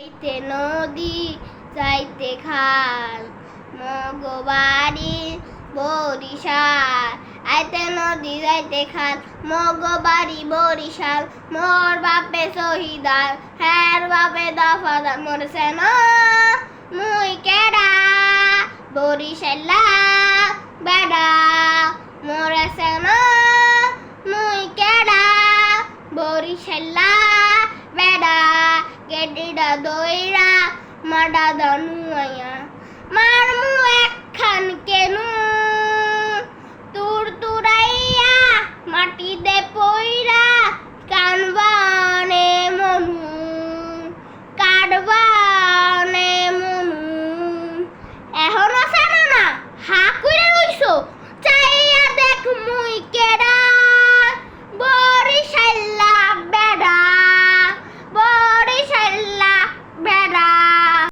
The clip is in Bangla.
যাইতে নদী যাইতে খাল মগবাড়ি বরিশাল। আইতে নদী, যাইতে খাল মগবাড়ি বরিশাল। মোর বাপে শহীদাল হ্যার বাপে দফাদার। মরছে না মুই কেডা, বরিশাল্লা বেডা। মরেছে না মুই কেডা, বরিশাল্লা বেডা। મોઢા દોયરા મોઢા દનું અહીંયા.